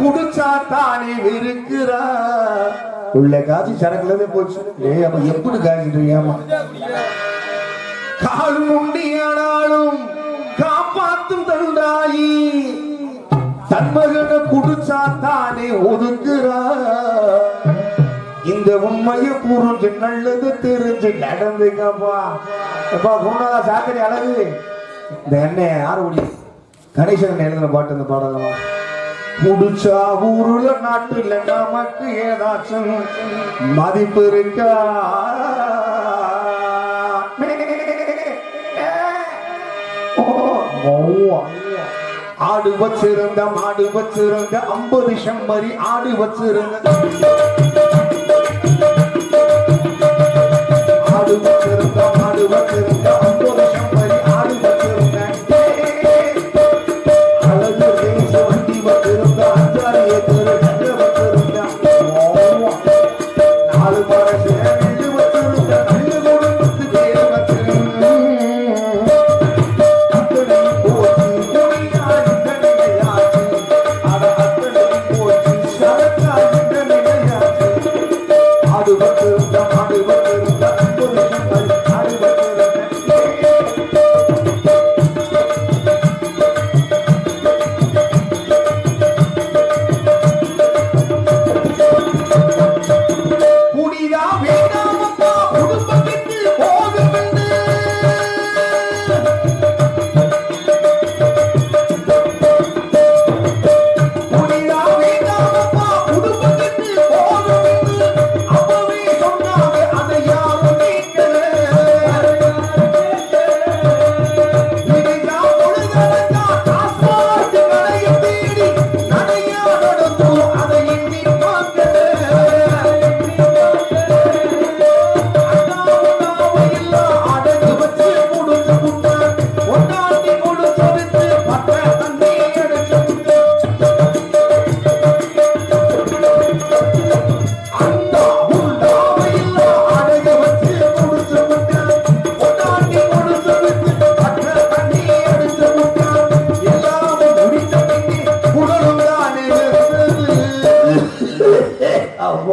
குடிச்சா தானே வெறுக்கிறா உள்ள காசு சரக்குலவே போச்சு. ஏ அப்ப எப்படி காய்ச்சிட்டு ஏமா கால் முண்டியானாலும் காப்பாத்தும் தந்தாயி. தன்மகனை குடிச்சா தானே ஒதுக்குறா. இந்த உண்மையை புரிஞ்சு நல்லது தெரிஞ்சு நடந்துக்கப்பா எப்பா குருநாத சாக்கரி அழகு. இந்த எண்ணெய் யாரு ஒடி கணேசன் எழுதின பாட்டு இந்த பாடலாம் குடிச்சா ஊருல நாட்டுல நமக்கு ஏதாச்சும் மதிப்பு இருக்கா? ஆடு வச்சிருந்த மாடு வச்சிருந்த ஐம்பது செம்மறி ஆடு வச்சிருந்த வச்சிருந்த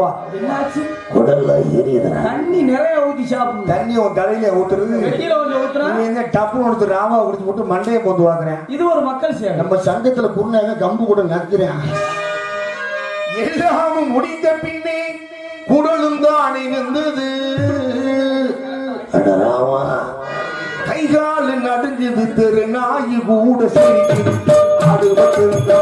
அவ்வா என்னாச்சு? குடல்ல எரியுதுனா தண்ணி நிறைய ஊத்தி சாப்பிடுங்க. தண்ணி உன் தலையில ஊத்துறது. வெளியில கொஞ்சம் ஊத்துனா நீ டப்பு ஒருத்தர் ராமா குடிச்சு போட்டு மண்டையை போந்து வாங்குறேன் இது ஒரு மக்கள் சேவை. நம்ம சங்கத்துல குருநாக கம்பு கூட நக்கிறேன். எல்லாமும் முடிந்த பின்னே குடலும் தானே வந்தது ராமா கைகால் நடுஞ்சது தெரு நாய் கூட சிரிக்குது ஆடு வச்சிருந்த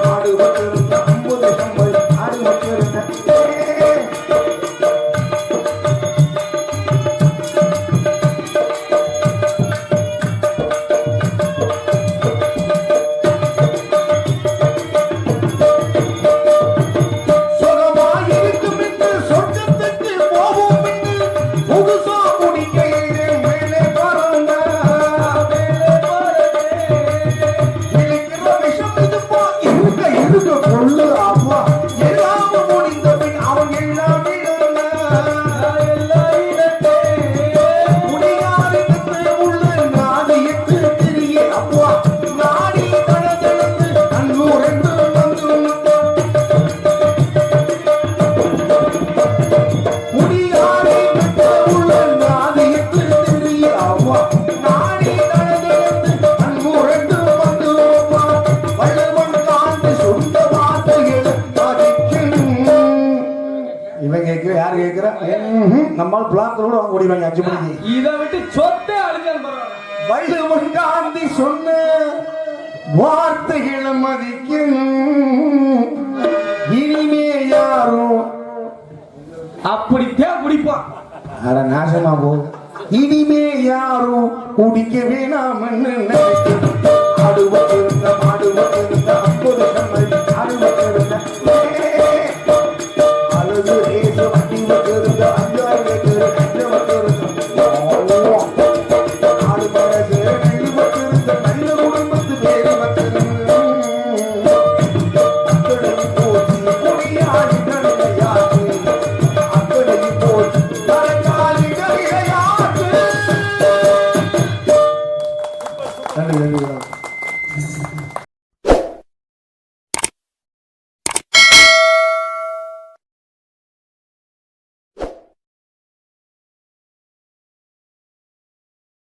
நம்மால் பிளான் கூட வாங்க முடியும் அஞ்சு மணிக்கு. இதை விட்டு சொத்தே வள்ளுவன் காந்தி சொன்ன வார்த்தைகளை மதிக்கும். இனிமே யாரும் அப்படித்தான் குடிப்பான். அட நாசமா போ. இனிமே யாரும் குடிக்க வேணாம்னு நினைக்கிறேன்.